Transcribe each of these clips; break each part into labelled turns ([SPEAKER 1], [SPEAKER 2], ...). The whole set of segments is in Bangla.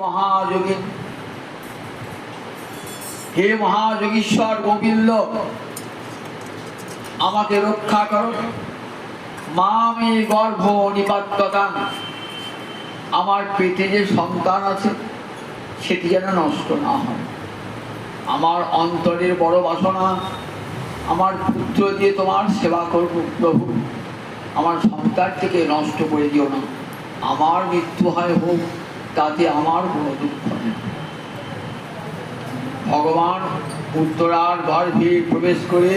[SPEAKER 1] মহাযোগী। হে মহাযোগীশ্বর গোবিন্দ, আমাকে রক্ষা করো। মামি গর্ভ নিপাত্যতান আমার পেটে যে সন্তান আছে, সেটি যেন নষ্ট না হয়। আমার অন্তরের বড় বাসনা, আমার পুত্র দিয়ে তোমার সেবা করব প্রভু। আমার সন্তানটিকে নষ্ট করে দিও না। আমার মৃত্যু হয় হোক। তাতে আমার কোনো দুঃখ নেই। ভগবান উত্তরার গর্ভে প্রবেশ করে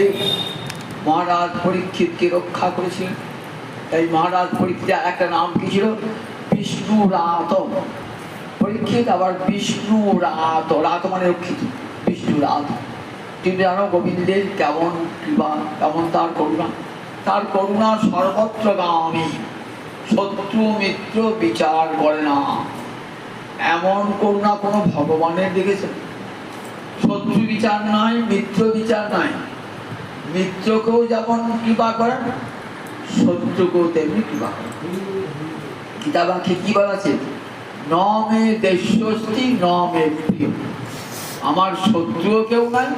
[SPEAKER 1] মহারাজ পরীক্ষিতকে রক্ষা করেছিলেন। এই মহারাজ পরীক্ষিত একটা নাম কি ছিল? বিষ্ণু রাত পরীক্ষিত আবার বিষ্ণু রাত রাত মানে রক্ষিত বিষ্ণু রাত তিনি জানো গোবিন্দের কেমন কৃপা, কেমন তার করুণা। তার করুণা সর্বত্র গামী, শত্রু মিত্র বিচার করে না। এমন কোন না কোনো ভগবানের দেখেছেন শত্রু বিচার নয় মিত্র বিচার নয় মিত্রকেও যেমন কৃপা করেন শত্রুকেও তেমনি কৃপা করেন গীতাবাক্যে কি বলা আছে? ন মে দেশস্তি ন মে প্রিয়। আমার শত্রুও কেউ নাই,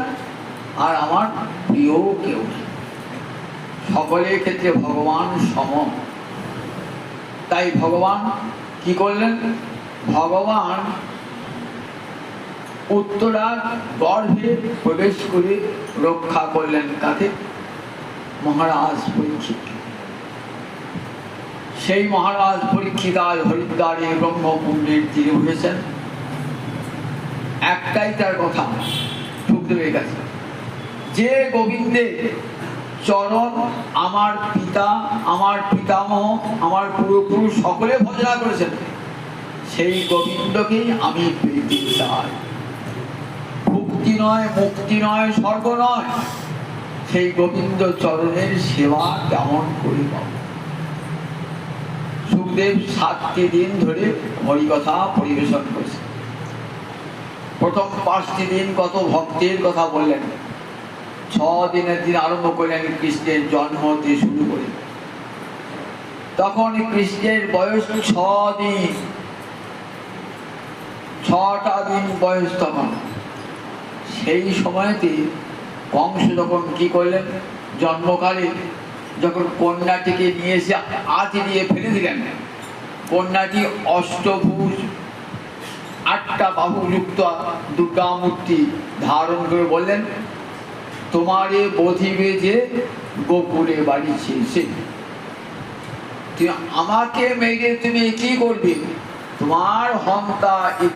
[SPEAKER 1] আর আমার প্রিয়ও কেউ নেই। সকলের ক্ষেত্রে ভগবান সম তাই ভগবান কি করলেন? ভগবান উত্তরার গর্ভে প্রবেশ করে রক্ষা করলেন কাকে? মহারাজ পরীক্ষিত। সেই মহারাজ পরীক্ষিত আজ হরিদ্বারে ব্রহ্মকুণ্ডের তীরে উঠেছেন। একটাই তার কথা হয়ে গেছে। যে গোবিন্দের চরণ আমার পিতা, আমার পিতামহ, আমার পূর্বপুরুষ সকলে ভজনা করেছেন সেই গোবিন্দকে আমি পেতে চাই। ভক্তি নয় মুক্তি নয়, স্বর্গ নয়। সেই গোবিন্দ চরণের সেবা কেমন করে পাব সুখদেব সাতটি দিন ধরে হরিকথা পরিবেশন করেছে। প্রথম পাঁচটি দিন কত ভক্তের কথা বললেন। ছ দিনের দিন আরম্ভ করলেন কৃষ্ণের জন্ম দিয়ে শুরু করে। তখন কৃষ্ণের বয়স ছ দিন। ছটা দিন বয়স তখন। সেই সময়তে কংস যখন কি করলেন? জন্মকালে যখন কন্যাটিকে নিয়ে এসে আজ দিয়ে ফেলে দিলেন, কন্যাটি অষ্টভুজ, আটটা বাহুযুক্ত দুর্গা মূর্তি ধারণ করে বললেন, তোমারে বধিবে যে গোকুলে বাড়ি তুমি আমাকে মেরে তুমি কি করবে? তোমার হন্তা